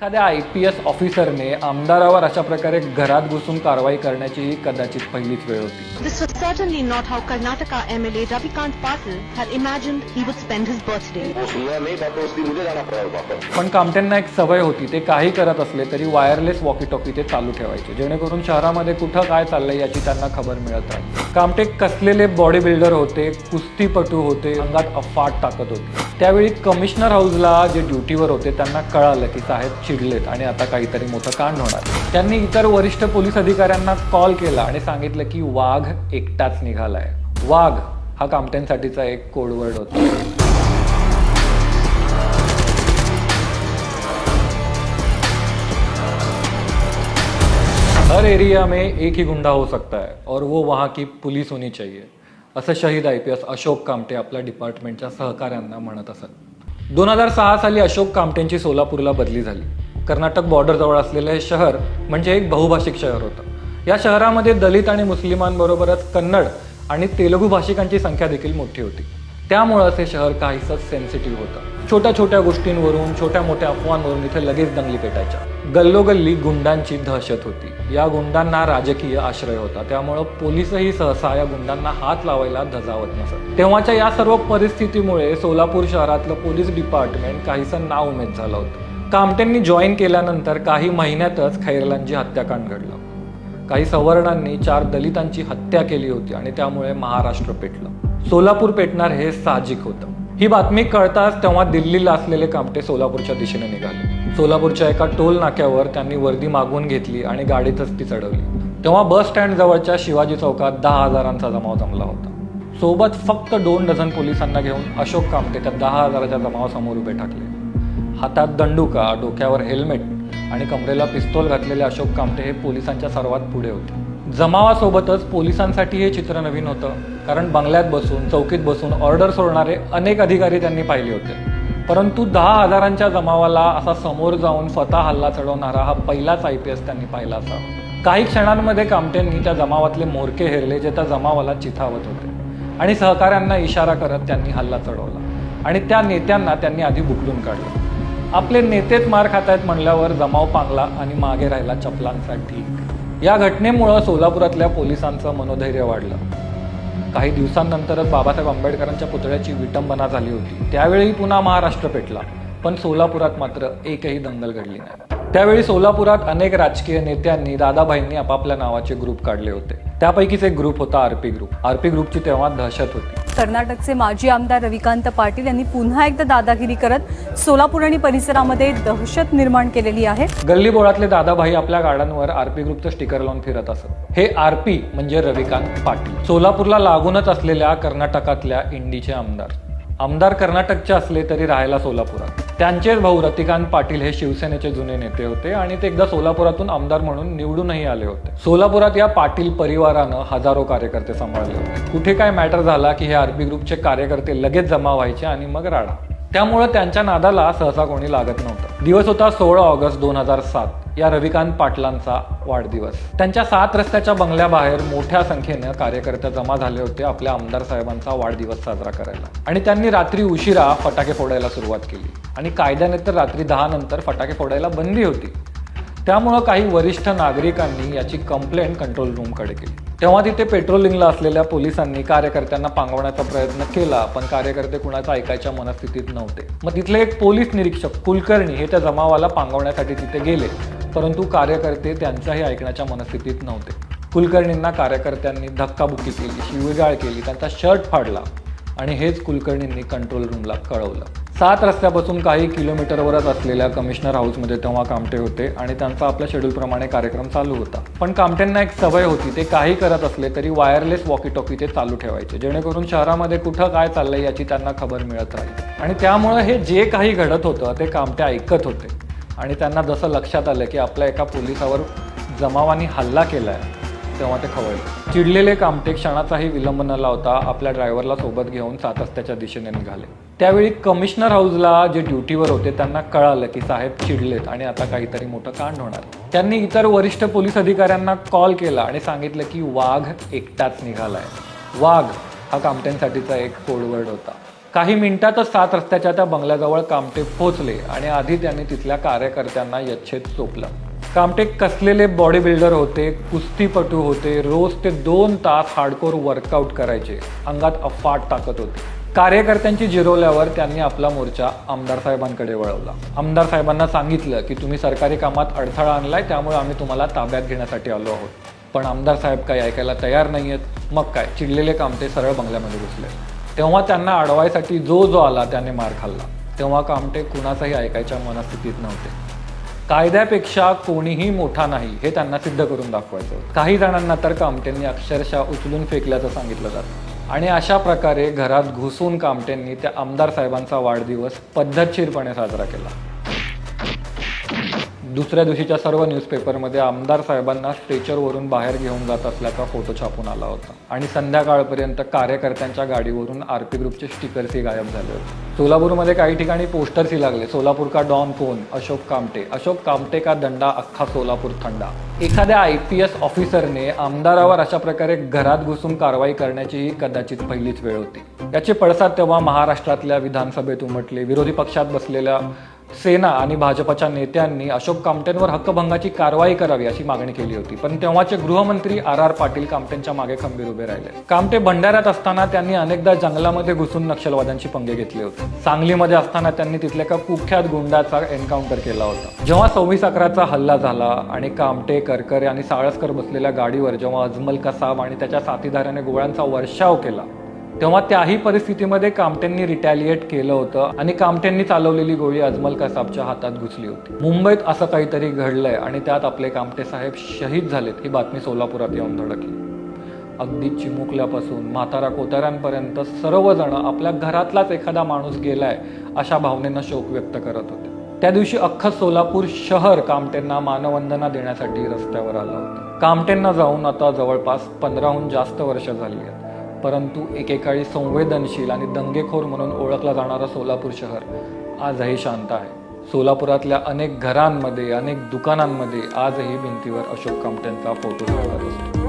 एखाद्या I P S ऑफिसरने आमदारावर अशा प्रकारे घरात घुसून कारवाई करण्याची ही कदाचित पहिलीच वेळ होती. This was certainly not how Karnataka MLA Ravikant Patil had imagined he would spend his birthday. वो सुनना नहीं था तो उसकी मुझे जाना पड़ा वापस पण कामट्यांना एक सवय होती ते काही करत असले तरी वायरलेस वॉकी टॉकी ते चालू ठेवायचे. जेणेकरून शहरामध्ये कुठं काय चाललंय याची त्यांना खबर मिळत राहील. कामटे कसलेले बॉडी बिल्डर होते कुस्तीपटू होते अंगात अफाट ताकद होती. त्यावेळी कमिशनर हाऊसला जे ड्युटीवर होते त्यांना कळालं की साहेब चिडलेत आणि आता काहीतरी मोठं कांड होणार. त्यांनी इतर वरिष्ठ पोलीस अधिकाऱ्यांना कॉल केला आणि सांगितलं की वाघ एकटाच निघालाय. वाघ हा कामट्यांसाठीचा एक कोडवर्ड होता. हर एरिया में एक ही गुंडा हो सकता है और वो वहाँ की पुलिस होनी चाहिए. असं शहीद I P S Ashok Kamte आपल्या डिपार्टमेंटच्या सहकाऱ्यांना म्हणत असत. दोन हजार सहा साली अशोक कामटेंची सोलापूरला बदली झाली. कर्नाटक बॉर्डरजवळ असलेलं हे शहर म्हणजे एक बहुभाषिक शहर होतं. या शहरामध्ये दलित आणि मुस्लिमांबरोबरच कन्नड आणि तेलुगू भाषिकांची संख्या देखील मोठी होती. त्यामुळं हे शहर काहीसंच सेन्सिटिव्ह होतं. छोट्या छोट्या गोष्टींवरून छोट्या मोठ्या अफवांवरून इथे लगेच दंगली पेटायच्या. गल्लोगल्ली गुंडांची दहशत होती. या गुंडांना राजकीय आश्रय होता. त्यामुळं पोलिसही सहसा या गुंडांना हात लावायला धजावत नसत. तेव्हाच्या या सर्व परिस्थितीमुळे सोलापूर शहरातलं पोलीस डिपार्टमेंट काहीसं नाउमेद झालं होतं. कामटेंनी जॉईन केल्यानंतर काही महिन्यातच खैरलांची हत्याकांड घडलं. काही सवर्णांनी चार दलितांची हत्या केली होती आणि त्यामुळे महाराष्ट्र पेटलं. सोलापूर पेटणार हे साहजिक होतं. ही बातमी कळताच तेव्हा दिल्लीला असलेले कामटे सोलापूरच्या दिशेने निघाले. सोलापूरच्या एका टोल नाक्यावर त्यांनी वर्दी मागवून घेतली आणि गाडीतच ती चढवली. तेव्हा बस स्टँड जवळच्या शिवाजी चौकात दहा हजारांचा जमाव जमला होता. सोबत फक्त दोन डझन पोलिसांना घेऊन अशोक कामटे त्या दहा हजाराच्या जमावासमोर उभे ठाकले. हातात दंडुका डोक्यावर हेल्मेट आणि कमरेला पिस्तोल घातलेले अशोक कामटे हे पोलिसांच्या सर्वात पुढे होते. जमावासोबतच पोलिसांसाठी हे चित्र नवीन होतं कारण बंगल्यात बसून चौकीत बसून ऑर्डर सोडणारे अनेक अधिकारी त्यांनी पाहिले होते. परंतु दहा हजारांच्या जमावाला असा समोर जाऊन स्वतः हल्ला चढवणारा हा पहिलाच आय पी एस त्यांनी पाहिला असावा. काही क्षणांमध्ये कामटेंनी त्या जमावातले मोरके हेरले जे त्या जमावाला चिथावत होते आणि सहकाऱ्यांना इशारा करत त्यांनी हल्ला चढवला आणि त्या नेत्यांना त्यांनी आधी बुकलून काढलं. आपले नेतेच मार खात आहेत म्हणल्यावर जमाव पांगला आणि मागे राहिला चपलांसाठी या घटनेमुळं सोलापुरातल्या पोलिसांचं मनोधैर्य वाढलं. काही दिवसांनंतरच बाबासाहेब आंबेडकरांच्या पुतळ्याची विटंबना झाली होती. त्यावेळी पुन्हा महाराष्ट्र पेटला पण सोलापुरात मात्र एकही दंगल घडली नाही. त्यावेळी सोलापुरात अनेक राजकीय नेत्यांनी दादाभाईंनी आपापल्या नावाचे ग्रुप काढले होते. त्यापैकीच एक ग्रुप होता आरपी ग्रुप. आरपी ग्रुपची तेव्हा दहशत होती. कर्नाटकचे माजी आमदार रविकांत पाटील यांनी पुन्हा एकदा दादागिरी करत सोलापूर आणि परिसरामध्ये दहशत निर्माण केलेली आहे. गल्ली बोळातले दादाभाई आपल्या गाड्यांवर आरपी ग्रुपचं स्टिकर लावून फिरत असत. हे आरपी म्हणजे रविकांत पाटील. सोलापूरला लागूनच असलेल्या कर्नाटकातल्या इंडीचे आमदार. आमदार कर्नाटकचे असले तरी राहायला सोलापुरात. त्यांचेच भाऊ रतिकांत पाटील हे शिवसेनेचे जुने नेते होते आणि ते एकदा सोलापुरातून आमदार म्हणून निवडूनही आले होते. सोलापुरात या पाटील परिवारानं हजारो कार्यकर्ते सांभाळले होते. कुठे काय मॅटर झाला की हे आरबी ग्रुपचे कार्यकर्ते लगेच जमा व्हायचे आणि मग राडा. त्यामुळं त्यांच्या नादाला सहसा कोणी लागत नव्हतं. दिवस होता सोळा ऑगस्ट दोन हजार सात. या रविकांत पाटलांचा वाढदिवस. त्यांच्या सात रस्त्याच्या बंगल्याबाहेर मोठ्या संख्येनं कार्यकर्ते जमा झाले होते आपल्या आमदार साहेबांचा वाढदिवस साजरा करायला. आणि त्यांनी रात्री उशिरा फटाके फोडायला सुरुवात केली. आणि कायद्याने तर रात्री दहा नंतर फटाके फोडायला बंदी होती. त्यामुळं काही वरिष्ठ नागरिकांनी याची कंप्लेंट कंट्रोल रूमकडे केली. तेव्हा तिथे पेट्रोलिंगला असलेल्या पोलिसांनी कार्यकर्त्यांना पांगवण्याचा प्रयत्न केला पण कार्यकर्ते कुणाचा ऐकायच्या मनस्थितीत नव्हते. मग तिथले एक पोलीस निरीक्षक कुलकर्णी हे त्या जमावाला पांगवण्यासाठी तिथे गेले परंतु कार्यकर्ते त्यांच्याही ऐकण्याच्या मनस्थितीत नव्हते. कुलकर्णींना कार्यकर्त्यांनी धक्काबुक्की केली शिवीगाळ केली त्यांचा शर्ट फाडला आणि हेच कुलकर्णींनी कंट्रोल रूमला कळवलं. सात रस्त्यापासून काही किलोमीटरवरच असलेल्या कमिशनर हाऊसमध्ये तेव्हा कामटे होते आणि त्यांचा आपल्या शेड्यूलप्रमाणे कार्यक्रम चालू होता. पण कामटेंना एक सवय होती ते काही करत असले तरी वायरलेस वॉकी टॉकी ते चालू ठेवायचे जेणेकरून शहरामध्ये कुठं काय चाललंय याची त्यांना खबर मिळत राहील. आणि त्यामुळं हे जे काही घडत होतं ते कामटे ऐकत होते. आणि त्यांना जसं लक्षात आलं की आपल्या एका पोलिसावर जमावानी हल्ला केला आहे तेव्हा ते खवळले. चिडलेले कामटे क्षणाचाही विलंब न लावता आपल्या ड्रायव्हरला सोबत घेऊन सात रस्त्याच्या दिशेने निघाले. त्यावेळी कमिशनर हाऊसला जे ड्युटीवर होते त्यांना कळालं की साहेब चिडलेत आणि आता काहीतरी मोठं कांड होणार. त्यांनी इतर वरिष्ठ पोलीस अधिकाऱ्यांना कॉल केला आणि सांगितलं की वाघ एकटाच निघालाय. वाघ हा कामट्यांसाठीचा एक कोडवर्ड होता. काही मिनिटातच सात रस्त्याच्या त्या बंगल्याजवळ कामटे पोचले आणि आधी त्यांनी तिथल्या कार्यकर्त्यांना यच्छेत चोपलं कामटे कसलेले बॉडी बिल्डर होते कुस्तीपटू होते रोज ते दोन तास हार्डकोर वर्कआउट करायचे. अंगात अफाट ताकद होती. कार्यकर्त्यांची जिरवल्यावर त्यांनी आपला मोर्चा आमदार साहेबांकडे वळवला. आमदार साहेबांना सांगितलं की तुम्ही सरकारी कामात अडथळा आणलाय त्यामुळे आम्ही तुम्हाला ताब्यात घेण्यासाठी आलो आहोत. पण आमदार साहेब काही ऐकायला तयार नाही आहेत मग काय? चिडलेले कामते सरळ बंगल्यामध्ये घुसले. तेव्हा त्यांना अडवायसाठी जो जो आला त्याने मार खाल्ला. तेव्हा कामटे कुणाचाही ऐकायच्या मनस्थितीत नव्हते. कायद्यापेक्षा कोणीही मोठा नाही हे त्यांना सिद्ध करून दाखवायचं. काही जणांना तर कामटेंनी अक्षरशः उचलून फेकल्याचं सांगितलं जातं. आणि अशा प्रकारे घरात घुसून कामटेंनी त्या आमदार साहेबांचा वाढदिवस पद्धतशीरपणे साजरा केला. दुसऱ्या दिवशीच्या सर्व न्यूजपेपरमध्ये आमदार साहेबांना स्ट्रेचरवरून बाहेर घेऊन जात असल्याचा फोटो छापून आला होता. आणि संध्याकाळपर्यंत कार्यकर्त्यांच्या गाडीवरून आर पी ग्रुपचे स्टिकर्सही गायब झाले होते. सोलापूरमध्ये काही ठिकाणी पोस्टर्सही लागले. सोलापूर का डॉन कोण? अशोक कामटे. अशोक कामटे का दंडा अख्खा सोलापूर थंडा. एखाद्या आय पी एस ऑफिसरने आमदारावर अशा प्रकारे घरात घुसून कारवाई करण्याची ही कदाचित पहिलीच वेळ होती. याचे पडसाद तेव्हा महाराष्ट्रातल्या विधानसभेत उमटले. विरोधी पक्षात बसलेल्या सेना आणि भाजपच्या नेत्यांनी अशोक कामटेंवर हक्कभंगाची कारवाई करावी अशी मागणी केली होती. पण तेव्हाचे गृहमंत्री आर आर पाटील कामटेंच्या मागे खंबीर उभे राहिले. कामटे भंडाऱ्यात असताना त्यांनी अनेकदा जंगलामध्ये घुसून नक्षलवाद्यांची पंगे घेतले होते. सांगलीमध्ये असताना त्यांनी तिथल्या एका कुख्यात गुंडाचा एन्काउंटर केला होता. जेव्हा सव्वीस अकराचा हल्ला झाला आणि कामटे करकरे आणि साळसकर बसलेल्या गाडीवर जेव्हा अजमल कसाब आणि त्याच्या साथीदाराने गोळ्यांचा वर्षाव केला तेव्हा त्याही परिस्थितीमध्ये कामटेंनी रिटॅलिएट केलं होतं आणि कामटेंनी चालवलेली गोळी अजमल कसाबच्या हातात घुसली होती. मुंबईत असं काहीतरी घडलंय आणि त्यात आपले कामटे साहेब शहीद झालेत ही बातमी सोलापुरात येऊन धडकली. अगदी चिमुकल्यापासून म्हातारा कोताऱ्यांपर्यंत सर्वजण आपल्या घरातलाच एखादा माणूस गेलाय अशा भावनेनं शोक व्यक्त करत होते. त्या दिवशी अख्खं सोलापूर शहर कामटेंना मानवंदना देण्यासाठी रस्त्यावर आलं होतं. कामटेंना जाऊन आता जवळपास पंधराहून जास्त वर्ष झाली आहेत. परंतु एकेकाळी संवेदनशील आणि दंगेखोर म्हणून ओळखला जाणारा सोलापूर शहर आजही शांत आहे. सोलापुरातल्या अनेक घरांमध्ये अनेक दुकानांमध्ये आजही भिंतीवर अशोक कामट्यांचा फोटो लावला असतो.